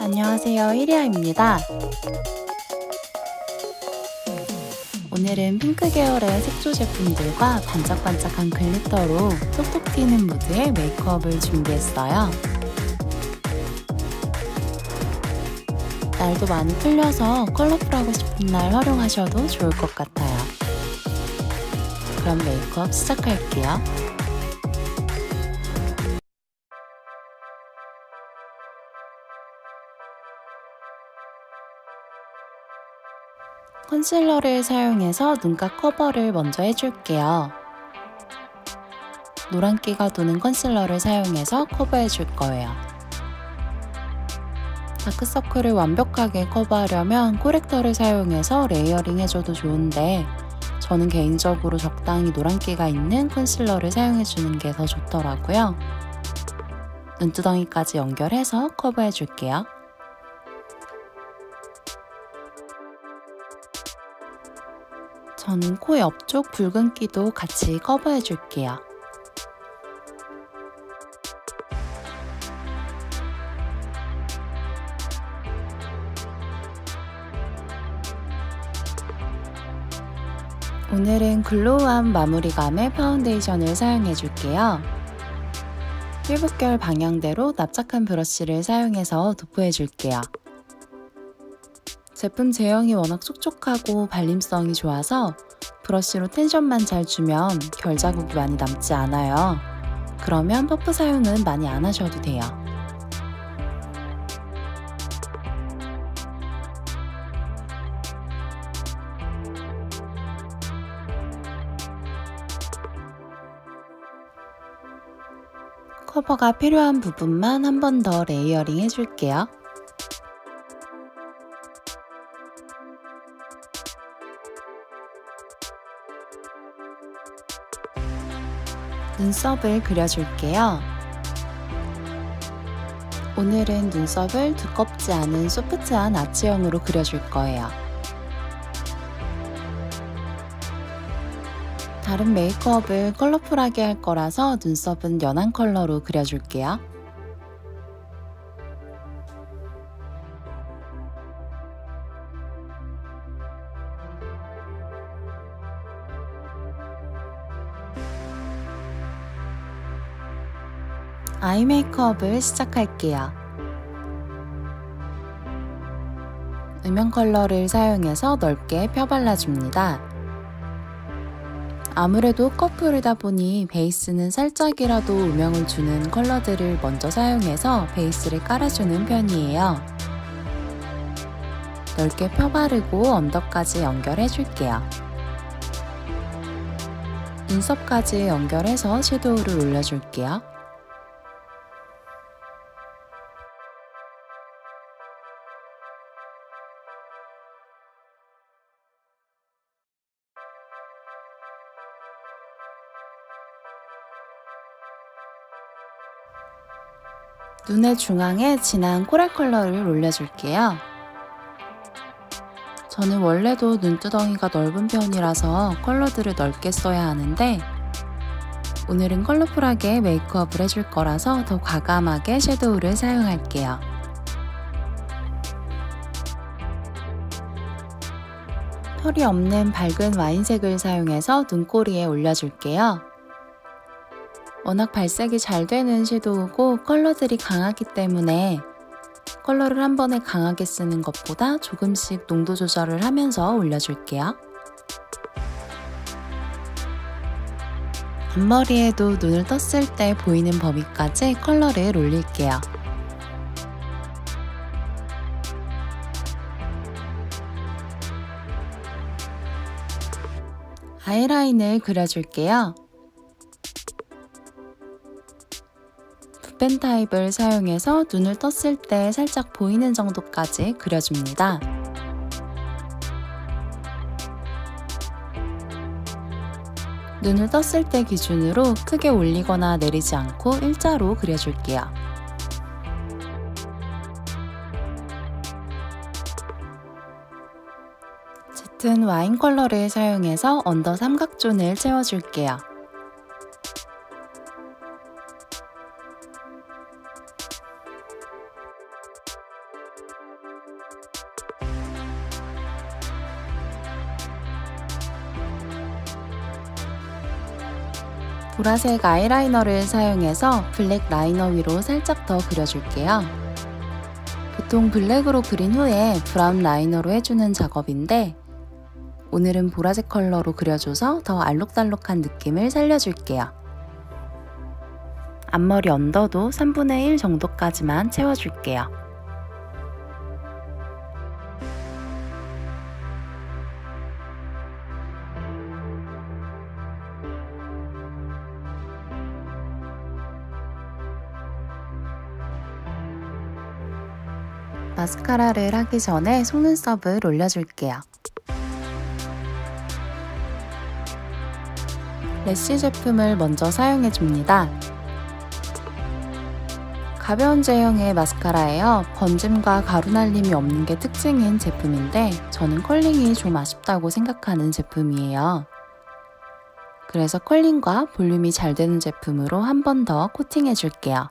안녕하세요. 이리아입니다. 오늘은 핑크 계열의 색조 제품들과 반짝반짝한 글리터로 톡톡 튀는 무드의 메이크업을 준비했어요. 날도 많이 풀려서 컬러풀하고 싶은 날 활용하셔도 좋을 것 같아요. 그럼 메이크업 시작할게요. 컨실러를 사용해서 눈가 커버를 먼저 해줄게요. 노란기가 도는 컨실러를 사용해서 커버해 줄 거예요. 다크서클을 완벽하게 커버하려면 코렉터를 사용해서 레이어링 해줘도 좋은데 저는 개인적으로 적당히 노란기가 있는 컨실러를 사용해주는 게 더 좋더라고요. 눈두덩이까지 연결해서 커버해 줄게요. 저는 코 옆쪽 붉은기도 같이 커버해 줄게요. 오늘은 글로우한 마무리감의 파운데이션을 사용해 줄게요. 피부결 방향대로 납작한 브러쉬를 사용해서 도포해 줄게요. 제품 제형이 워낙 촉촉하고 발림성이 좋아서 브러쉬로 텐션만 잘 주면 결 자국이 많이 남지 않아요. 그러면 퍼프 사용은 많이 안 하셔도 돼요. 커버가 필요한 부분만 한 번 더 레이어링 해줄게요. 눈썹을 그려줄게요. 오늘은 눈썹을 두껍지 않은 소프트한 아치형으로 그려줄 거예요. 다른 메이크업을 컬러풀하게 할 거라서 눈썹은 연한 컬러로 그려줄게요. 아이 메이크업을 시작할게요. 음영 컬러를 사용해서 넓게 펴발라줍니다. 아무래도 커플이다 보니 베이스는 살짝이라도 음영을 주는 컬러들을 먼저 사용해서 베이스를 깔아주는 편이에요. 넓게 펴바르고 언더까지 연결해줄게요. 눈썹까지 연결해서 섀도우를 올려줄게요. 눈의 중앙에 진한 코랄 컬러를 올려줄게요. 저는 원래도 눈두덩이가 넓은 편이라서 컬러들을 넓게 써야 하는데 오늘은 컬러풀하게 메이크업을 해줄 거라서 더 과감하게 섀도우를 사용할게요. 털이 없는 밝은 와인색을 사용해서 눈꼬리에 올려줄게요. 워낙 발색이 잘 되는 섀도우고 컬러들이 강하기 때문에 컬러를 한 번에 강하게 쓰는 것보다 조금씩 농도 조절을 하면서 올려줄게요. 앞머리에도 눈을 떴을 때 보이는 범위까지 컬러를 올릴게요. 아이라인을 그려줄게요. 붓펜 타입을 사용해서 눈을 떴을 때 살짝 보이는 정도까지 그려줍니다. 눈을 떴을 때 기준으로 크게 올리거나 내리지 않고 일자로 그려줄게요. 짙은 와인 컬러를 사용해서 언더 삼각존을 채워줄게요. 보라색 아이라이너를 사용해서 블랙 라이너 위로 살짝 더 그려줄게요. 보통 블랙으로 그린 후에 브라운 라이너로 해주는 작업인데 오늘은 보라색 컬러로 그려줘서 더 알록달록한 느낌을 살려줄게요. 앞머리 언더도 3분의 1 정도까지만 채워줄게요. 마스카라를 하기 전에 속눈썹을 올려줄게요. 래쉬 제품을 먼저 사용해줍니다. 가벼운 제형의 마스카라예요. 번짐과 가루 날림이 없는 게 특징인 제품인데 저는 컬링이 좀 아쉽다고 생각하는 제품이에요. 그래서 컬링과 볼륨이 잘 되는 제품으로 한 번 더 코팅해 줄게요.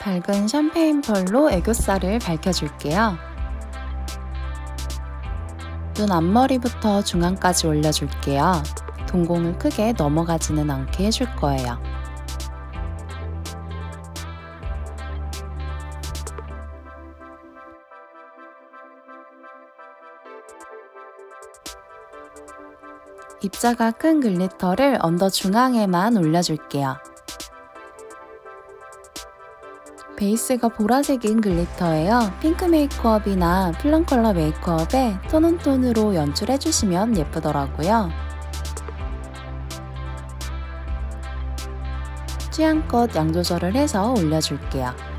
밝은 샴페인 펄로 애교살을 밝혀줄게요. 눈 앞머리부터 중앙까지 올려줄게요. 동공을 크게 넘어가지는 않게 해줄 거예요. 입자가 큰 글리터를 언더 중앙에만 올려줄게요. 베이스가 보라색인 글리터예요. 핑크 메이크업이나 플럼 컬러 메이크업에 톤온톤으로 연출해주시면 예쁘더라고요. 취향껏 양 조절을 해서 올려줄게요.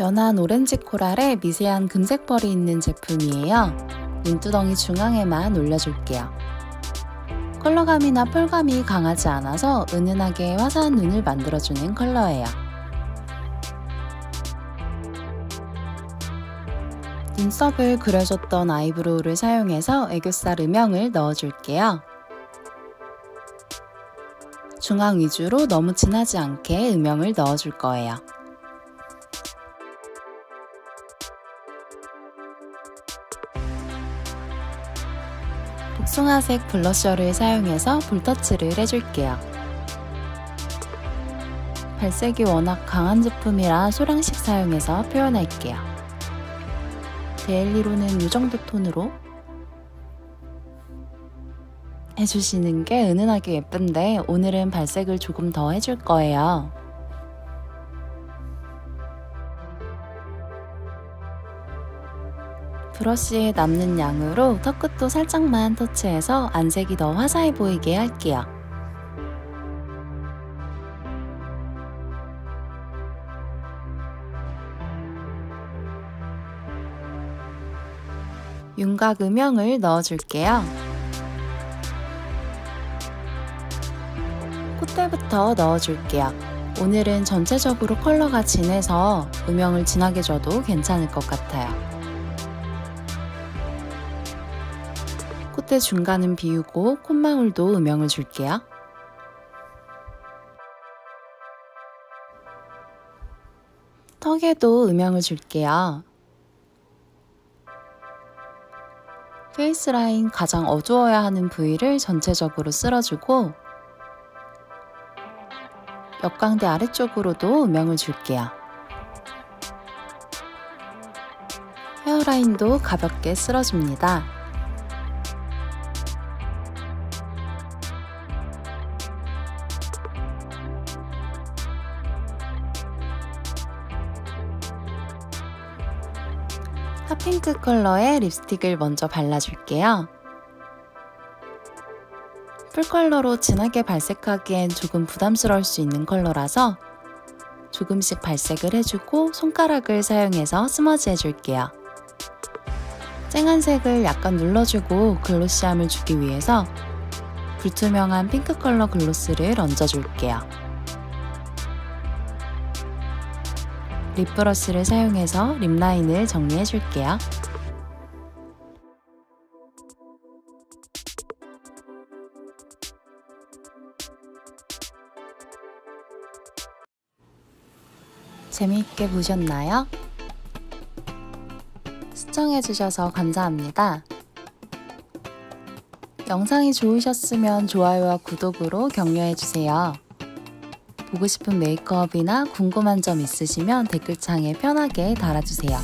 연한 오렌지 코랄에 미세한 금색 펄이 있는 제품이에요. 눈두덩이 중앙에만 올려줄게요. 컬러감이나 펄감이 강하지 않아서 은은하게 화사한 눈을 만들어주는 컬러예요. 눈썹을 그려줬던 아이브로우를 사용해서 애교살 음영을 넣어줄게요. 중앙 위주로 너무 진하지 않게 음영을 넣어줄 거예요. 숭아색 블러셔를 사용해서 볼터치를 해줄게요. 발색이 워낙 강한 제품이라 소량씩 사용해서 표현할게요. 데일리로는 이 정도 톤으로 해주시는 게 은은하게 예쁜데 오늘은 발색을 조금 더 해줄 거예요. 브러쉬에 남는 양으로 턱끝도 살짝만 터치해서 안색이 더 화사해 보이게 할게요. 윤곽 음영을 넣어줄게요. 콧대부터 넣어줄게요. 오늘은 전체적으로 컬러가 진해서 음영을 진하게 줘도 괜찮을 것 같아요. 콧대 중간은 비우고 콧망울도 음영을 줄게요. 턱에도 음영을 줄게요. 페이스 라인 가장 어두워야 하는 부위를 전체적으로 쓸어주고 역광대 아래쪽으로도 음영을 줄게요. 헤어라인도 가볍게 쓸어줍니다. 핑크 컬러의 립스틱을 먼저 발라줄게요. 풀 컬러로 진하게 발색하기엔 조금 부담스러울 수 있는 컬러라서 조금씩 발색을 해주고 손가락을 사용해서 스머지 해줄게요. 쨍한 색을 약간 눌러주고 글로시함을 주기 위해서 불투명한 핑크 컬러 글로스를 얹어줄게요. 립브러쉬를 사용해서 립 라인을 정리해 줄게요. 재미있게 보셨나요? 시청해주셔서 감사합니다. 영상이 좋으셨으면 좋아요와 구독으로 격려해주세요. 보고 싶은 메이크업이나 궁금한 점 있으시면 댓글창에 편하게 달아주세요.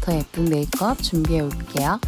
더 예쁜 메이크업 준비해 올게요.